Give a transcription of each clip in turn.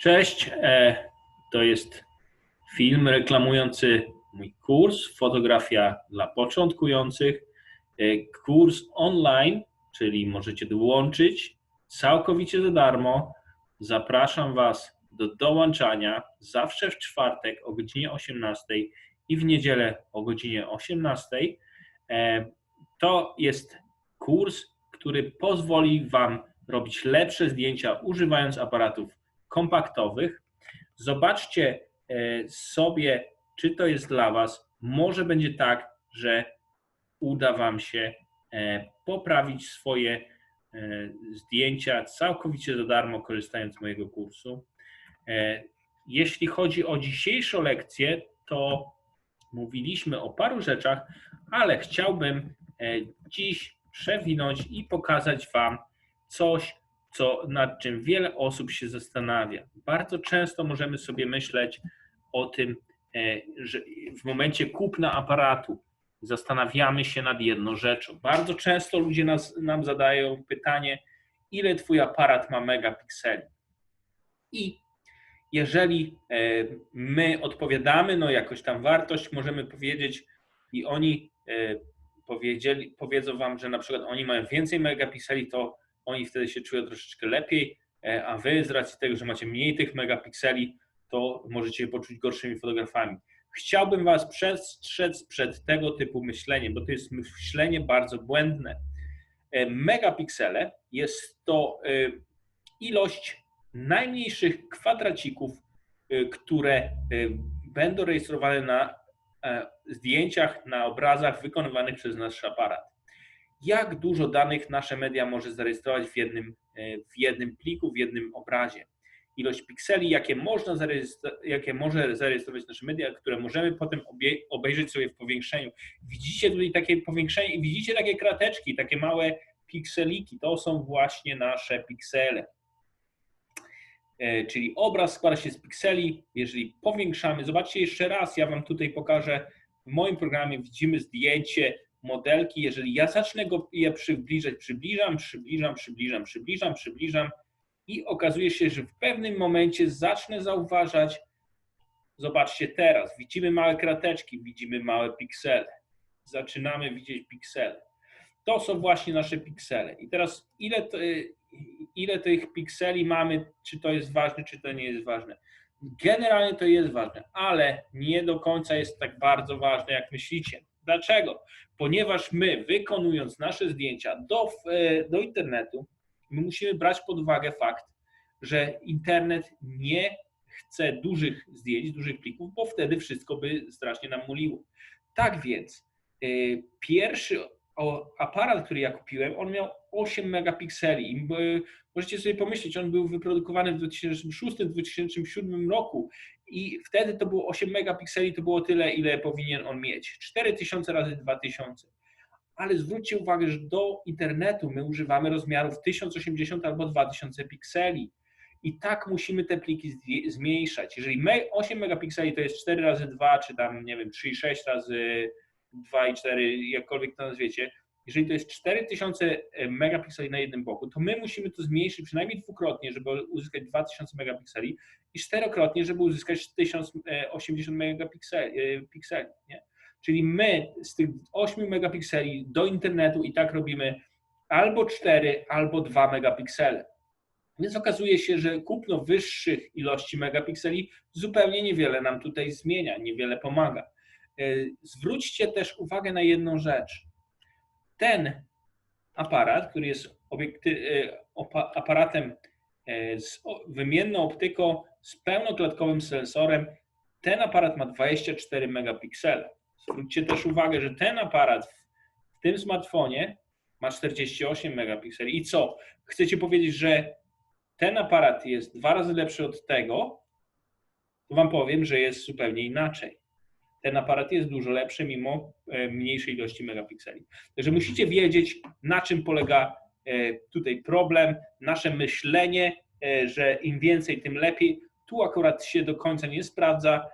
Cześć, e, to jest film reklamujący mój kurs Fotografia dla początkujących. E, kurs online, czyli możecie dołączyć całkowicie za darmo. Zapraszam Was do dołączania zawsze w czwartek o godzinie 18 i w niedzielę o godzinie 18. E, to jest kurs, który pozwoli Wam robić lepsze zdjęcia używając aparatów kompaktowych. Zobaczcie e, sobie, czy to jest dla Was. Może będzie tak, że uda Wam się e, poprawić swoje e, zdjęcia całkowicie za darmo, korzystając z mojego kursu. Jeśli chodzi o dzisiejszą lekcję, to mówiliśmy o paru rzeczach, ale chciałbym dziś przewinąć i pokazać Wam coś, co, nad czym wiele osób się zastanawia. Bardzo często możemy sobie myśleć o tym, e, że w momencie kupna aparatu zastanawiamy się nad jedną rzeczą. Bardzo często ludzie nas, nam zadają pytanie, ile Twój aparat ma megapikseli? I jeżeli e, my odpowiadamy, no jakoś tam wartość możemy powiedzieć i oni e, powiedzieli, powiedzą Wam, że na przykład oni mają więcej megapikseli, to oni wtedy się czują troszeczkę lepiej, e, a wy z racji tego, że macie mniej tych megapikseli, to możecie się poczuć gorszymi fotografami. Chciałbym Was przestrzec przed tego typu myśleniem, bo to jest myślenie bardzo błędne. E, megapiksele jest to e, ilość najmniejszych kwadracików, które będą rejestrowane na zdjęciach, na obrazach wykonywanych przez nasz aparat jak dużo danych nasze media może zarejestrować w jednym, e, w jednym pliku, w jednym obrazie. Ilość pikseli, jakie, można jakie może zarejestrować nasze media, które możemy potem obejrzeć sobie w powiększeniu. Widzicie tutaj takie powiększenie i widzicie takie krateczki, takie małe pikseliki. To są właśnie nasze piksele. E, czyli obraz składa się z pikseli. Jeżeli powiększamy, zobaczcie jeszcze raz, ja Wam tutaj pokażę. W moim programie widzimy zdjęcie modelki, jeżeli ja zacznę go je przybliżać, przybliżam, przybliżam, przybliżam, przybliżam, przybliżam i okazuje się, że w pewnym momencie zacznę zauważać, zobaczcie teraz, widzimy małe krateczki, widzimy małe piksele. Zaczynamy widzieć piksele. To są właśnie nasze piksele. I teraz ile, to, ile tych pikseli mamy, czy to jest ważne, czy to nie jest ważne. Generalnie to jest ważne, ale nie do końca jest tak bardzo ważne, jak myślicie. Dlaczego? Ponieważ my, wykonując nasze zdjęcia do, e, do internetu, my musimy brać pod uwagę fakt, że internet nie chce dużych zdjęć, dużych plików, bo wtedy wszystko by strasznie nam muliło. Tak więc, e, pierwszy aparat, który ja kupiłem, on miał 8 megapikseli. I możecie sobie pomyśleć, on był wyprodukowany w 2006-2007 roku i wtedy to było 8 megapikseli, to było tyle, ile powinien on mieć. 4000 razy 2000. Ale zwróćcie uwagę, że do internetu my używamy rozmiarów 1080 albo 2000 pikseli. I tak musimy te pliki zmniejszać. Jeżeli 8 megapikseli to jest 4 razy 2, czy tam, nie wiem, 3,6 razy 2 i 4, jakkolwiek to nazwiecie, jeżeli to jest 4000 e, megapikseli na jednym boku, to my musimy to zmniejszyć przynajmniej dwukrotnie, żeby uzyskać 2000 megapikseli i czterokrotnie, żeby uzyskać 1080 megapikseli. E, nie? Czyli my z tych 8 megapikseli do internetu i tak robimy albo 4, albo 2 megapiksele. Więc okazuje się, że kupno wyższych ilości megapikseli zupełnie niewiele nam tutaj zmienia, niewiele pomaga. E, zwróćcie też uwagę na jedną rzecz ten aparat, który jest e, aparatem e, z wymienną optyką, z pełnoklatkowym sensorem, ten aparat ma 24 megapiksele. Zwróćcie też uwagę, że ten aparat w tym smartfonie ma 48 megapikseli. I co? Chcecie powiedzieć, że ten aparat jest dwa razy lepszy od tego? To Wam powiem, że jest zupełnie inaczej ten aparat jest dużo lepszy mimo e, mniejszej ilości megapikseli. Także musicie wiedzieć, na czym polega e, tutaj problem, nasze myślenie, e, że im więcej, tym lepiej. Tu akurat się do końca nie sprawdza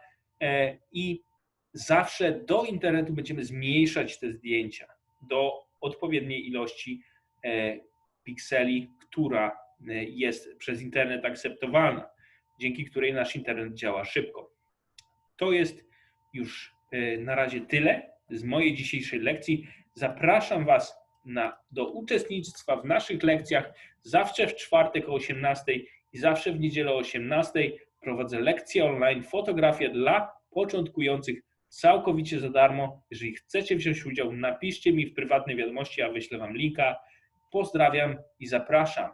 i zawsze do internetu będziemy zmniejszać te zdjęcia do odpowiedniej ilości pikseli, która jest przez internet akceptowalna. dzięki której nasz internet działa szybko. To jest już e, na razie tyle z mojej dzisiejszej lekcji. Zapraszam Was na, do uczestnictwa w naszych lekcjach zawsze w czwartek o 18 i zawsze w niedzielę o 18. Prowadzę lekcje online fotografia dla początkujących całkowicie za darmo. Jeżeli chcecie wziąć udział, napiszcie mi w prywatnej wiadomości, a wyślę Wam linka. Pozdrawiam i zapraszam.